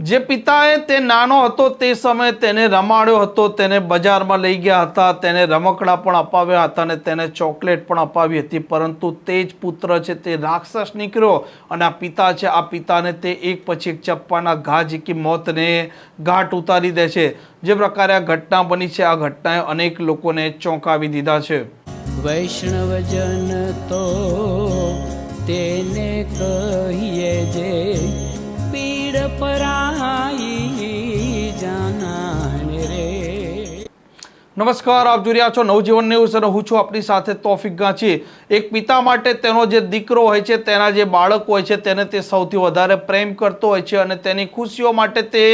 જે પિતાએ તે નાનો હતો તે સમયે તેને રમાડ્યો હતો, તેને બજારમાં લઈ ગયા હતા, તેને રમકડા પણ અપાવ્યા હતા અને તેને ચોકલેટ પણ અપાવી હતી. પરંતુ તે જ પુત્ર છે, તે રાક્ષસ નીકળ્યો અને આ પિતા છે. આ પિતાને તે એક પછી એક ચપ્પાના ઘા ઝીકી મોતને ઘાટ ઉતારી દે છે. જે પ્રકારે આ ઘટના બની છે, આ ઘટનાએ અનેક લોકોને ચોંકાવી દીધા છે. વૈષ્ણવજન તો તેને કહીએ જે નમસ્કાર, આપ જોઈ રહ્યા છો નવજીવન ન્યૂઝ અને હું છું આપણી સાથે તોફિક ગાંચી. એક પિતા માટે તેનો જે દીકરો હોય છે, તેના જે બાળક હોય છે, તેને તે સૌથી વધારે પ્રેમ કરતો હોય છે અને તેની ખુશીઓ માટે તે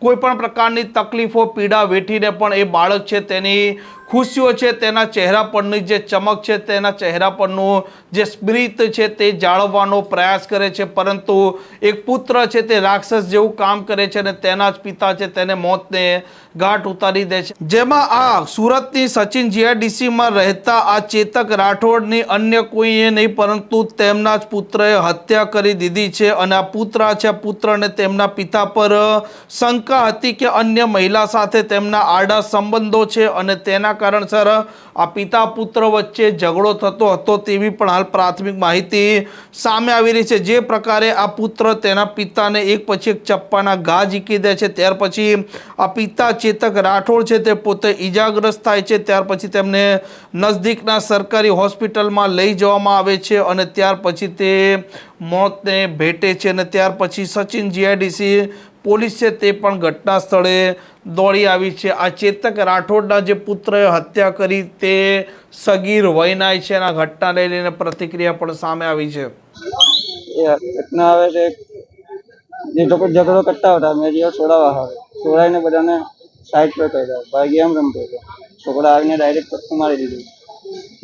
કોઈ પણ પ્રકારની તકલીફો, પીડા વેઠીને પણ એ બાળક છે, તેની ખુશીઓ છે, તેના ચહેરા પરની જે ચમક છે, તેના ચહેરા પરનું જે સ્મિત છે, તે જાળવવાનો પ્રયાસ કરે છે. પરંતુ એક પુત્ર છે, તે રાક્ષસ જેવું કામ કરે છે અને તેના જ પિતા છે, તેને મોતને ગાંઠ ઉતારી દે છે. જેમાં આ સુરતની સચિન જીઆઈડીસીમાં રહેતા આ ચેતક રાઠોડની અન્ય કોઈએ નહીં, પરંતુ તેમના જ પુત્રએ હત્યા કરી દીધી છે અને આ પુત્ર છે, આ પુત્રને તેમના પિતા પર શંકા હતી કે અન્ય મહિલા સાથે તેમના આડા સંબંધો છે અને તેના કારણસર આ પિતા પુત્ર વચ્ચે ઝઘડો થતો હતો તેવી પણ હાલ પ્રાથમિક માહિતી સામે આવી રહી છે. જે પ્રકારે આ પુત્ર તેના પિતાને એક પછી એક ચપ્પાના ઘા ઝીકી દે છે. ત્યાર પછી આ પિતા ચેતક રાઠોડ છે તે પોતે ઈજાગ્રસ્ત થાય છે. ત્યાર પછી તેમને નજદીકના સરકારી હોસ્પિટલમાં લઈ જવામાં આવે છે અને ત્યાર પછી તે મોતને ભેટે છે અને ત્યાર પછી સચિન જીઆઈડીસી પોલીસ છે તે પણ ઘટના સ્થળે દોડી આવી છે. આ ચેતક રાઠોડના જે પુત્રએ હત્યા કરી તે સગીર વયનાય છે અને ઘટનાને લઈને પ્રતિક્રિયા પણ સામે આવી છે. ઘટના આવે છે. જે લોકો ઝઘડો કરતા હતા, મેં જે છોડાવવા આવે, છોડાવીને બધાને સાઈડ પર કર્યા ભાઈ ગેમ રમતો હતો. છોકરા આવીને ડાયરેક્ટ ચપ્પુ મારી દીધું.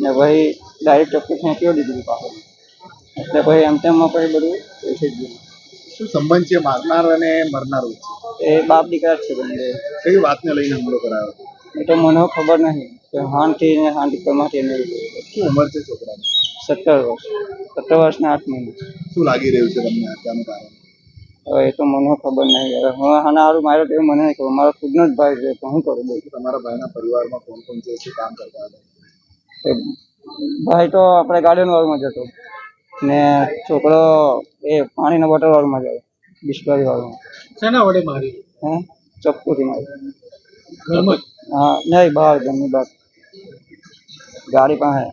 ને ભાઈ ડાયરેક્ટ ચપ્પુ ફેંક્યો દીધું પાછળ એટલે ભાઈ એમ તેમમાં પછી બધું થઈ ગયું. શું સંબંધ છે મારનાર અને મરનાર? વચ્ચે એ બાપ દીકરા જ છે બંને. કઈ વાતને લઈને હુમલો કરાયો? એ તો મને ખબર નહીં કે હાનથી ને હાન દીકરમાંથી એને શું ઉંમર છે છોકરાની? સત્તર વર્ષ. સત્તર વર્ષના આઠ મહિના. શું લાગી રહ્યું છે તમને હત્યાનું કારણ? હવે એ તો મને ખબર નહીં. હવે હું હારું માર્યો તો મને નહીં ખબર. મારો ખુદનો જ ભાઈ છે તો હું કરું બોલું? તમારા ભાઈના પરિવારમાં કોણ કોણ છે? શું કામ કરતા હતા? ભાઈ તો આપણે ગાર્ડન વાળમાં જતો ને છોકરો એ પાણીના બોટલ વાળમાં જાય બિસ્લરી વાળું શેના વડે મારી? હે? ચપ્પુથી મારી. ઘરમાં? હા નહીં બહાર ઘરની બહાર. ગાડી પાસે.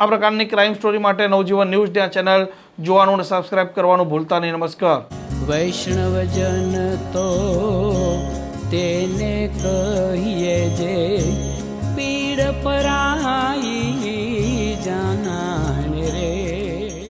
આ પ્રકારની ક્રાઇમ સ્ટોરી માટે નવજીવન ન્યૂઝ ડે ચેનલ જોવાનું અને સબસ્ક્રાઇબ કરવાનું ભૂલતા નહીં. નમસ્કાર. વૈષ્ણવજન તો તેને કહીએ જે